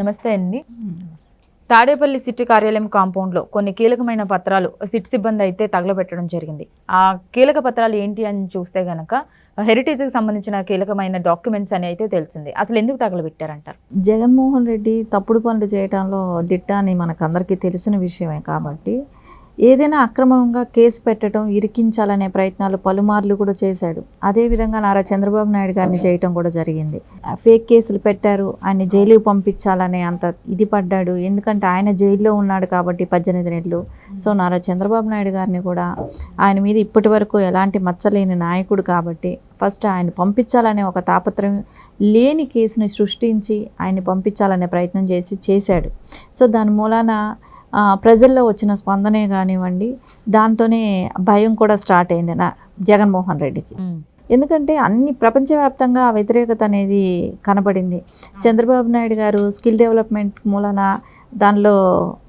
నమస్తే అండి. తాడేపల్లి సిటీ కార్యాలయం కాంపౌండ్లో కొన్ని కీలకమైన పత్రాలు సిట్ సిబ్బంది అయితే తగలబెట్టడం జరిగింది. ఆ కీలక పత్రాలు ఏంటి అని చూస్తే గనక హెరిటేజ్కి సంబంధించిన కీలకమైన డాక్యుమెంట్స్ అని అయితే తెలిసింది. అసలు ఎందుకు తగలబెట్టారంటారు? జగన్మోహన్ రెడ్డి తప్పుడు పనులు చేయడంలో దిట్ట అని మనకు అందరికీ తెలిసిన విషయమే కాబట్టి ఏదైనా అక్రమంగా కేసు పెట్టడం ఇరికించాలనే ప్రయత్నాలు పలుమార్లు కూడా చేశాడు. అదేవిధంగా నారా చంద్రబాబు నాయుడు గారిని చేయటం కూడా జరిగింది. ఫేక్ కేసులు పెట్టారు ఆయన జైలుకి పంపించాలనే అంత ఇది పడ్డాడు. ఎందుకంటే ఆయన జైల్లో ఉన్నాడు కాబట్టి పద్దెనిమిది నెలలు. సో నారా చంద్రబాబు నాయుడు గారిని కూడా ఆయన మీద ఇప్పటి వరకు ఎలాంటి మచ్చలేని నాయకుడు కాబట్టి ఫస్ట్ ఆయన పంపించాలనే ఒక తాపత్రయం లేని కేసుని సృష్టించి ఆయన్ని పంపించాలనే ప్రయత్నం చేసి చేశాడు. సో దాని మూలాన ప్రజల్లో వచ్చిన స్పందనే కానివ్వండి దాంతోనే భయం కూడా స్టార్ట్ అయింది నా జగన్మోహన్ రెడ్డికి. ఎందుకంటే అన్ని ప్రపంచవ్యాప్తంగా వ్యతిరేకత అనేది కనబడింది. చంద్రబాబు నాయుడు గారు స్కిల్ డెవలప్మెంట్ మూలన దానిలో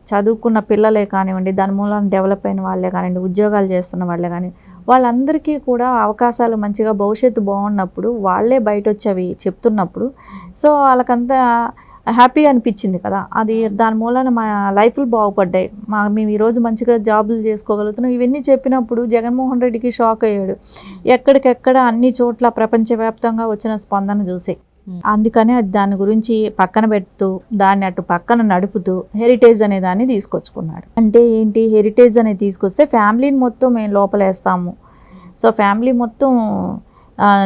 చదువుకున్న పిల్లలే కానివ్వండి దాని మూలన డెవలప్ అయిన వాళ్ళే కానివ్వండి ఉద్యోగాలు చేస్తున్న వాళ్ళే కానీ వాళ్ళందరికీ కూడా అవకాశాలు మంచిగా భవిష్యత్తు బాగున్నప్పుడు వాళ్ళే బయట వచ్చి అవి చెప్తున్నప్పుడు. సో వాళ్ళకంతా హ్యాపీ అనిపించింది కదా. అది దాని మూలన మా లైఫ్లు బాగుపడ్డాయి. మా మేము ఈరోజు మంచిగా జాబులు చేసుకోగలుగుతున్నాం. ఇవన్నీ చెప్పినప్పుడు జగన్మోహన్ రెడ్డికి షాక్ అయ్యాడు. ఎక్కడికెక్కడ అన్ని చోట్ల ప్రపంచవ్యాప్తంగా వచ్చిన స్పందన చూసి. అందుకని అది దాని గురించి పక్కన పెడుతూ దాన్ని అటు పక్కన నడుపుతూ హెరిటేజ్ అనే దాన్ని తీసుకొచ్చుకున్నాడు. అంటే ఏంటి? హెరిటేజ్ అనేది తీసుకొస్తే ఫ్యామిలీని మొత్తం మేము లోపలేస్తాము. సో ఫ్యామిలీ మొత్తం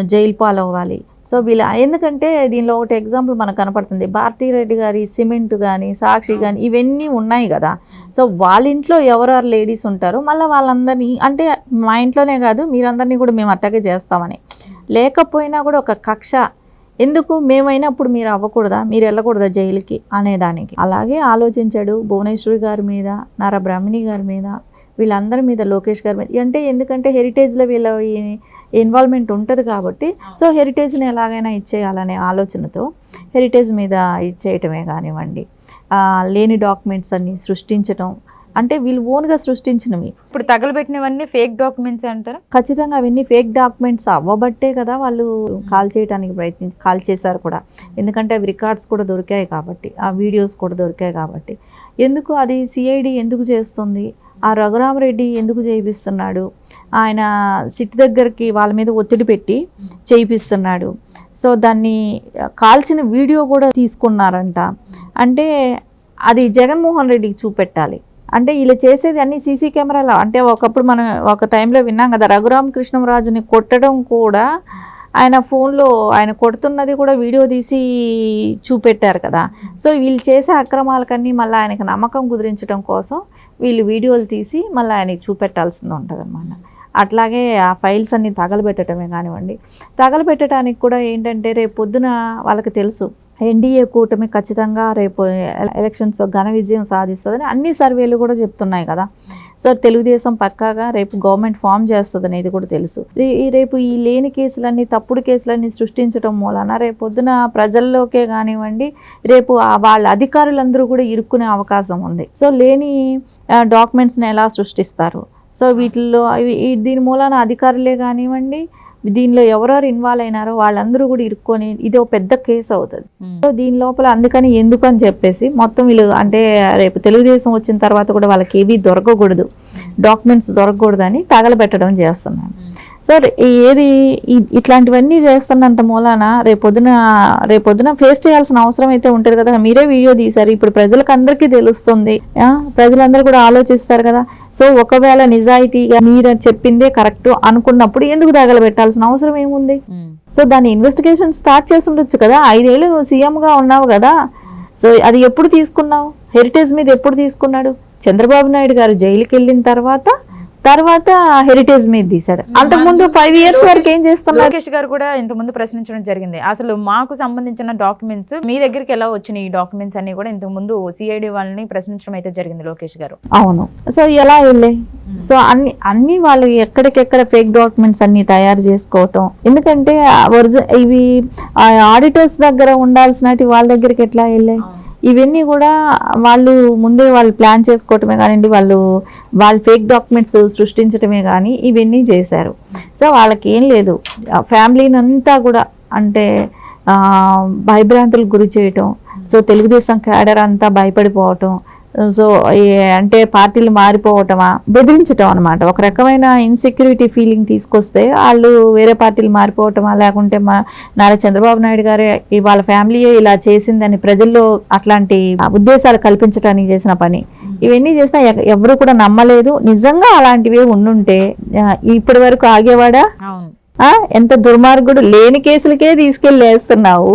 జైలు పాలవ్వాలి. సో వీళ్ళ ఎందుకంటే దీనిలో ఒకటి ఎగ్జాంపుల్ మనకు కనపడుతుంది. భారతీరెడ్డి గారి సిమెంట్ కానీ సాక్షి కానీ ఇవన్నీ ఉన్నాయి కదా. సో వాళ్ళ ఇంట్లో ఎవరెవరు లేడీస్ ఉంటారో మళ్ళీ వాళ్ళందరినీ అంటే మా ఇంట్లోనే కాదు మీరందరినీ కూడా మేము అట్టాగే చేస్తామని. లేకపోయినా కూడా ఒక కక్ష. ఎందుకు? మేమైనప్పుడు మీరు అవ్వకూడదా? మీరు వెళ్ళకూడదా జైలుకి? అనేదానికి. అలాగే ఆలోచించాడు భువనేశ్వరి గారి మీద నారా బ్రాహ్మణి గారి మీద వీళ్ళందరి మీద లోకేష్ గారి మీద. అంటే ఎందుకంటే హెరిటేజ్లో వీళ్ళ ఇన్వాల్వ్మెంట్ ఉంటుంది కాబట్టి సో హెరిటేజ్ని ఎలాగైనా ఇచ్చేయాలనే ఆలోచనతో హెరిటేజ్ మీద ఇచ్చేయటమే కానివ్వండి. లేని డాక్యుమెంట్స్ అన్ని సృష్టించటం అంటే వీళ్ళు ఓన్గా సృష్టించినవి. ఇప్పుడు తగలబెట్టినవన్నీ ఫేక్ డాక్యుమెంట్స్ అంటారా? ఖచ్చితంగా అవన్నీ ఫేక్ డాక్యుమెంట్స్ అవ్వబట్టే కదా వాళ్ళు కాల్ చేయడానికి ప్రయత్నించి కాల్ చేశారు కూడా. ఎందుకంటే అవి రికార్డ్స్ కూడా దొరికాయి కాబట్టి ఆ వీడియోస్ కూడా దొరికాయి కాబట్టి. ఎందుకు అది సిఐడి ఎందుకు చేస్తుంది? ఆ రఘురామరెడ్డి ఎందుకు చేయిస్తున్నాడు ఆయన సిట్ దగ్గరికి వాళ్ళ మీద ఒత్తిడి పెట్టి చేయిస్తున్నాడు సో దాన్ని కాల్చిన వీడియో కూడా తీసుకున్నారంట. అంటే అది జగన్మోహన్ రెడ్డికి చూపెట్టాలి. అంటే ఇలా చేసేది అన్ని సీసీ కెమెరాలో? అంటే ఒకప్పుడు మనం ఒక టైంలో విన్నాం కదా రఘురామ కృష్ణరాజుని కొట్టడం కూడా ఆయన ఫోన్లో ఆయన కొడుతున్నది కూడా వీడియో తీసి చూపెట్టారు కదా. సో వీళ్ళు చేసే అక్రమాలకన్నీ మళ్ళీ ఆయనకు నమ్మకం కుదిరించడం కోసం వీళ్ళు వీడియోలు తీసి మళ్ళీ ఆయనకి చూపెట్టాల్సింది ఉంటుంది అనమాట అట్లాగే ఆ ఫైల్స్ అన్నీ తగలబెట్టడమే కానివ్వండి. తగలబెట్టడానికి కూడా ఏంటంటే రేపు పొద్దున వాళ్ళకి తెలుసు ఎన్డీఏ కూటమి ఖచ్చితంగా రేపు ఎలక్షన్స్ ఘన విజయం సాధిస్తుందని అన్ని సర్వేలు కూడా చెప్తున్నాయి కదా. సో తెలుగుదేశం పక్కాగా రేపు గవర్నమెంట్ ఫామ్ చేస్తుంది అనేది కూడా తెలుసు. ఈ- రేపు ఈ లేని కేసులన్నీ తప్పుడు కేసులన్నీ సృష్టించడం మూలన రేపు పొద్దున ప్రజల్లోకే కానివ్వండి రేపు వాళ్ళ అధికారులందరూ కూడా ఇరుక్కునే అవకాశం ఉంది. సో లేని డాక్యుమెంట్స్ని ఎలా సృష్టిస్తారు? సో వీటిల్లో దీని మూలాన అధికారులే కానివ్వండి దీనిలో ఎవరెవరు ఇన్వాల్వ్ అయినారో వాళ్ళందరూ కూడా ఇరుక్కొని ఇది ఒక పెద్ద కేసు అవుతుంది. సో దీని లోపల అందుకని ఎందుకు అని చెప్పేసి మొత్తం వీళ్ళు అంటే రేపు తెలుగుదేశం వచ్చిన తర్వాత కూడా వాళ్ళకి ఏవి దొరకకూడదు. డాక్యుమెంట్స్ దొరకకూడదు అని తగలబెట్టడం చేస్తున్నాను. సో రే- ఏది ఇట్లాంటివన్నీ చేస్తున్నంత మూలాన రేపొద్దున రేపొద్దున ఫేస్ చేయాల్సిన అవసరం అయితే ఉంటుంది కదా. మీరే వీడియో తీశారు. ఇప్పుడు ప్రజలకు అందరికీ తెలుస్తుంది ప్రజలందరూ కూడా ఆలోచిస్తారు కదా. సో ఒకవేళ నిజాయితీగా మీరు చెప్పిందే కరెక్ట్ అనుకున్నప్పుడు ఎందుకు తగలబెట్టాల్సిన అవసరం ఏముంది? సో దాన్ని ఇన్వెస్టిగేషన్ స్టార్ట్ చేసి ఉండొచ్చు కదా. ఐదేళ్ళు నువ్వు సీఎంగా ఉన్నావు కదా. సో అది ఎప్పుడు తీసుకున్నావు? హెరిటేజ్ మీద ఎప్పుడు తీసుకున్నాడు? చంద్రబాబు నాయుడు గారు జైలుకి వెళ్ళిన తర్వాత తర్వాత హెరిటేజ్ మీద తీశాడు. అంతకుముందు ఫైవ్ ఇయర్స్ వరకు ఏం చేస్తున్నారు? లోకేష్ గారు కూడా ఇంతకుముందు ప్రశ్నించడం జరిగింది. అసలు మాకు సంబంధించిన డాక్యుమెంట్స్ మీ దగ్గరికి ఎలా వచ్చినాయి ఈ డాక్యుమెంట్స్ అన్ని కూడా ఇంతకు ముందు సిఐడి వాళ్ళని ప్రశ్నించడం అయితే జరిగింది లోకేష్ గారు. అవును. సో ఎలా వెళ్ళాయి సో అన్ని అన్ని వాళ్ళు ఎక్కడికెక్కడ ఫేక్ డాక్యుమెంట్స్ అన్ని తయారు చేసుకోవటం. ఎందుకంటే ఒరిజినల్ ఇవి ఆడిటర్స్ దగ్గర ఉండాల్సినవి వాళ్ళ దగ్గరికి ఎట్లా వెళ్ళాయి ఇవన్నీ కూడా వాళ్ళు ముందే వాళ్ళు ప్లాన్ చేసుకోవటమే కానివ్వండి వాళ్ళు వాళ్ళు ఫేక్ డాక్యుమెంట్స్ సృష్టించటమే కానీ ఇవన్నీ చేశారు. సో వాళ్ళకి ఏం లేదు. ఫ్యామిలీని అంతా కూడా అంటే భయభ్రాంతులకు గురి చేయటం సో తెలుగుదేశం క్యాడర్ అంతా భయపడిపోవటం సో అంటే పార్టీలు మారిపోవటమా? బెదిరించటం అనమాట ఒక రకమైన ఇన్సెక్యూరిటీ ఫీలింగ్ తీసుకొస్తే వాళ్ళు వేరే పార్టీలు మారిపోవటమా? లేకుంటే మా నారా చంద్రబాబు నాయుడు గారే వాళ్ళ ఫ్యామిలీయే ఇలా చేసిందని ప్రజల్లో అట్లాంటి ఉద్దేశాలు కల్పించడానికి చేసిన పని. ఇవన్నీ చేసినా ఎవ- ఎవరు కూడా నమ్మలేదు. నిజంగా అలాంటివి ఉండుంటే ఇప్పటి వరకు ఆగేవాడా? ఎంత దుర్మార్గుడు లేని కేసులకే తీసుకెళ్ళి వేస్తున్నావు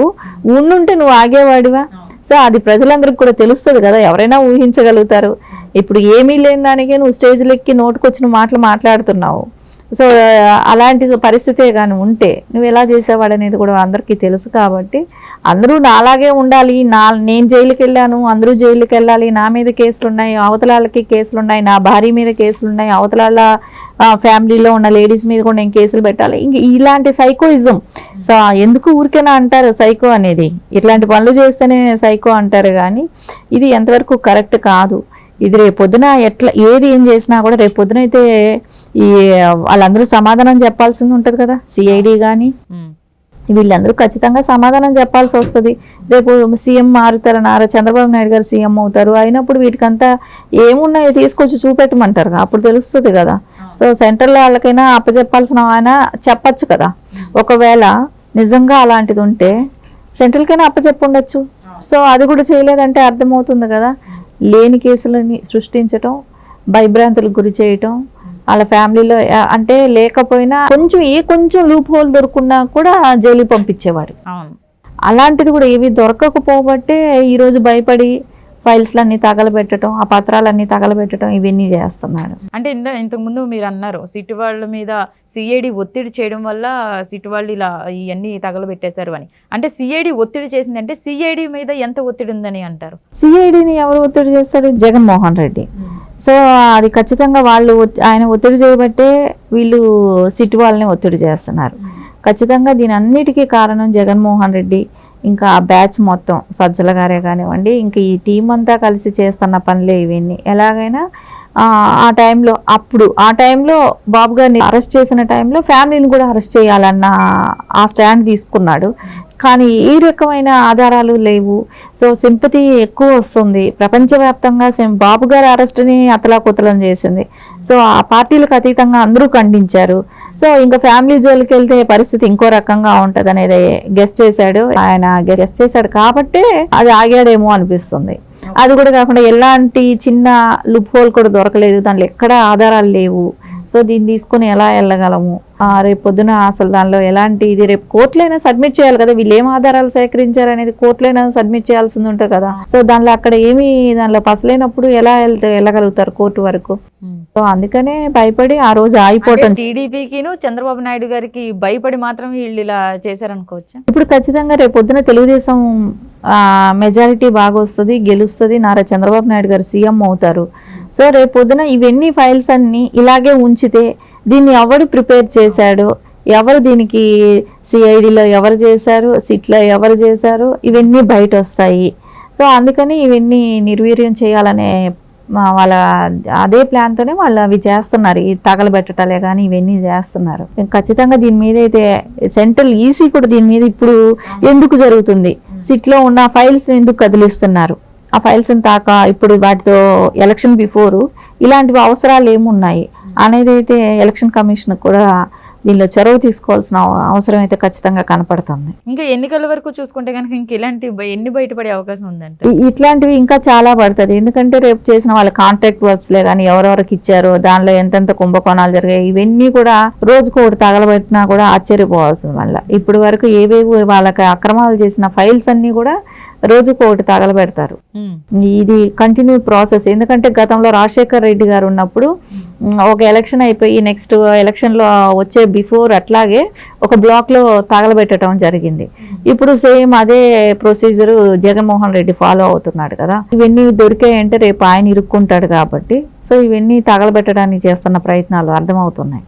ఉండుంటే నువ్వు ఆగేవాడివా? సో అది ప్రజలందరికీ కూడా తెలుస్తుంది కదా ఎవరైనా ఊహించగలుగుతారు. ఇప్పుడు ఏమీ లేని దానికే నువ్వు స్టేజ్లెక్కి నోటుకొచ్చిన మాటలు మాట్లాడుతున్నావు. సో అలాంటి పరిస్థితే కానీ ఉంటే నువ్వు ఎలా చేసేవాడు అనేది కూడా అందరికీ తెలుసు కాబట్టి అందరూ నాలాగే ఉండాలి. నా నేను జైలుకి వెళ్ళాను అందరూ జైలుకి వెళ్ళాలి నా మీద కేసులు ఉన్నాయి అవతల కేసులు ఉన్నాయి నా భార్య మీద కేసులు ఉన్నాయి అవతల ఫ్యామిలీలో ఉన్న లేడీస్ మీద కూడా నేను కేసులు పెట్టాలి. ఇంక ఇలాంటి సైకోయిజం. సో ఎందుకు ఊరికేనా అంటారు సైకో అనేది? ఇట్లాంటి పనులు చేస్తేనే సైకో అంటారు కానీ ఇది ఎంతవరకు కరెక్ట్ కాదు. ఇది రేపు పొద్దున ఎట్లా ఏది ఏం చేసినా కూడా రేపు పొద్దున అయితే ఈ వాళ్ళందరూ సమాధానం చెప్పాల్సింది ఉంటుంది కదా సిఐడి కానీ. వీళ్ళందరూ ఖచ్చితంగా సమాధానం చెప్పాల్సి వస్తుంది. రేపు సీఎం మారుతారు నారా చంద్రబాబు నాయుడు గారు సీఎం అవుతారు అయినప్పుడు వీటికంతా ఏమున్నాయో తీసుకొచ్చి చూపెట్టమంటారు అప్పుడు తెలుస్తుంది కదా. సో సెంట్రల్ వాళ్ళకైనా అప్పచెప్పాల్సిన ఆయన చెప్పచ్చు కదా. ఒకవేళ నిజంగా అలాంటిది ఉంటే సెంట్రల్కైనా అప్పచెప్పుండొచ్చు సో అది కూడా చేయలేదంటే అర్థమవుతుంది కదా. లేని కేసులని సృష్టించటం భయభ్రాంతులకు గురి చేయటం వాళ్ళ ఫ్యామిలీలో అంటే లేకపోయినా కొంచెం ఏ కొంచెం లూప్ హోల్ దొరుకున్నా కూడా జైలు పంపించేవాడు అలాంటిది కూడా ఏవి దొరకకపోబట్టే ఈరోజు భయపడి ఫైల్స్లన్నీ తగలబెట్టడం ఆ పత్రాలన్నీ తగలబెట్టడం ఇవన్నీ చేస్తున్నాడు. అంటే ఇంత ఇంతకుముందు మీరు అన్నారు సిట్ వాళ్ళ మీద సిఐడి ఒత్తిడి చేయడం వల్ల సిట్ వాళ్ళు ఇలా ఇవన్నీ తగలబెట్టేశారు అని. అంటే సిఐడి ఒత్తిడి చేసిందంటే సిఐడి మీద ఎంత ఒత్తిడి ఉందని అంటారు? సిఐడిని ఎవరు ఒత్తిడి చేస్తారు? జగన్మోహన్ రెడ్డి. సో అది ఖచ్చితంగా వాళ్ళు ఆయన ఒత్తిడి చేయబట్టే వీళ్ళు సిటీ వాళ్ళని ఒత్తిడి చేస్తున్నారు. ఖచ్చితంగా దీని అన్నిటికీ కారణం జగన్మోహన్ రెడ్డి. ఇంకా ఆ బ్యాచ్ మొత్తం సజ్జల గారే కానివ్వండి ఇంకా ఈ టీం అంతా కలిసి చేస్తున్న పనులే ఇవన్నీ. ఎలాగైనా ఆ, టైంలో అప్పుడు ఆ టైంలో బాబు గారిని అరెస్ట్ చేసిన టైంలో ఫ్యామిలీని కూడా అరెస్ట్ చేయాలన్న ఆ స్టాండ్ తీసుకున్నాడు. కానీ ఏ రకమైన ఆధారాలు లేవు. సో సింపతి ఎక్కువ వస్తుంది. ప్రపంచవ్యాప్తంగా sim- బాబు గారి అరెస్ట్ని అతలాకుతలం చేసింది. సో ఆ పార్టీలకు అతీతంగా అందరూ ఖండించారు. సో ఇంకా ఫ్యామిలీ జోలికి వెళ్తే పరిస్థితి ఇంకో రకంగా ఉంటుంది అనేది గెస్ట్ చేశాడు. ఆయన గెస్ట్ చేశాడు కాబట్టే అది ఆగాడేమో అనిపిస్తుంది. అది కూడా కాకుండా ఎలాంటి చిన్న లుప్ హోల్ కూడా దొరకలేదు. దానిలో ఎక్కడ ఆధారాలు లేవు. సో దీన్ని తీసుకొని ఎలా వెళ్ళగలము? ఆ, రేపు పొద్దున అసలు దానిలో ఎలాంటి ఇది? రేపు కోర్టులైనా సబ్మిట్ చేయాలి కదా. వీళ్ళు ఏం ఆధారాలు సేకరించారు అనేది కోర్టులైనా సబ్మిట్ చేయాల్సింది ఉంటుంది కదా. సో దానిలో అక్కడ ఏమీ దానిలో పసలేనప్పుడు ఎలా వెళ్తే వెళ్ళగలుగుతారు కోర్టు వరకు. సో అందుకనే భయపడి ఆ రోజు ఆగిపోవటం. టీడీపీకిను చంద్రబాబు నాయుడు గారికి భయపడి మాత్రం వీళ్ళు ఇలా చేశారనుకోవచ్చా? ఇప్పుడు ఖచ్చితంగా రేపు పొద్దున తెలుగుదేశం మెజారిటీ బాగా వస్తుంది గెలుస్తుంది. నారా చంద్రబాబు నాయుడు గారు సీఎం అవుతారు. సో రేపు పొద్దున ఇవన్నీ ఫైల్స్ అన్నీ ఇలాగే ఉంచితే దీన్ని ఎవడు ప్రిపేర్ చేశాడు? ఎవరు దీనికి సిఐడిలో ఎవరు చేశారు? సిట్లో ఎవరు చేశారు? ఇవన్నీ బయట వస్తాయి సో అందుకని ఇవన్నీ నిర్వీర్యం చేయాలనే వాళ్ళ అదే ప్లాన్తోనే వాళ్ళు అవి చేస్తున్నారు. ఈ తగలబెట్టటాలే కానీ ఇవన్నీ చేస్తున్నారు. ఖచ్చితంగా దీని మీద అయితే సెంట్రల్ ఈసీ కూడా దీని మీద ఇప్పుడు ఎందుకు జరుగుతుంది? సిట్లో ఉన్న ఫైల్స్ ఎందుకు కదిలిస్తున్నారు? ఆ ఫైల్స్ తాక ఇప్పుడు వాటితో ఎలక్షన్ బిఫోరు ఇలాంటివి అవసరాలు ఏమున్నాయి? అనేది అయితే ఎలక్షన్ కమిషన్ కూడా దీనిలో చొరవ తీసుకోవాల్సిన అవ- అవసరం అయితే ఖచ్చితంగా కనపడుతుంది. ఇంకా ఎన్నికల వరకు చూసుకుంటే కనుక ఇంక ఇలాంటి ఎన్ని బయటపడే అవకాశం ఉందంట? ఇట్లాంటివి ఇంకా చాలా పడుతుంది. ఎందుకంటే రేపు చేసిన వాళ్ళ కాంట్రాక్ట్ వర్క్స్లే కానీ ఎవరెవరికి ఇచ్చారో దానిలో ఎంతెంత కుంభకోణాలు జరిగాయి ఇవన్నీ కూడా రోజుకు ఒకటి తగలబెట్టినా కూడా ఆశ్చర్యపోవాల్సింది మళ్ళీ. ఇప్పుడు వరకు ఏవేవి వాళ్ళకి అక్రమాలు చేసిన ఫైల్స్ అన్నీ కూడా రోజుకు ఒకటి తగలబెడతారు. ఇది కంటిన్యూ ప్రాసెస్. ఎందుకంటే గతంలో రాజశేఖర్ రెడ్డి గారు ఉన్నప్పుడు ఒక ఎలక్షన్ అయిపోయి నెక్స్ట్ ఎలక్షన్లో వచ్చే బిఫోర్ అట్లాగే ఒక బ్లాక్లో తగలబెట్టడం జరిగింది. ఇప్పుడు సేమ్ అదే ప్రొసీజర్ జగన్మోహన్ రెడ్డి ఫాలో అవుతున్నాడు కదా. ఇవన్నీ దొరికాయంటే రేపు ఆయన ఇరుక్కుంటాడు కాబట్టి. సో ఇవన్నీ తగలబెట్టడానికి చేస్తున్న ప్రయత్నాలు అర్థమవుతున్నాయి.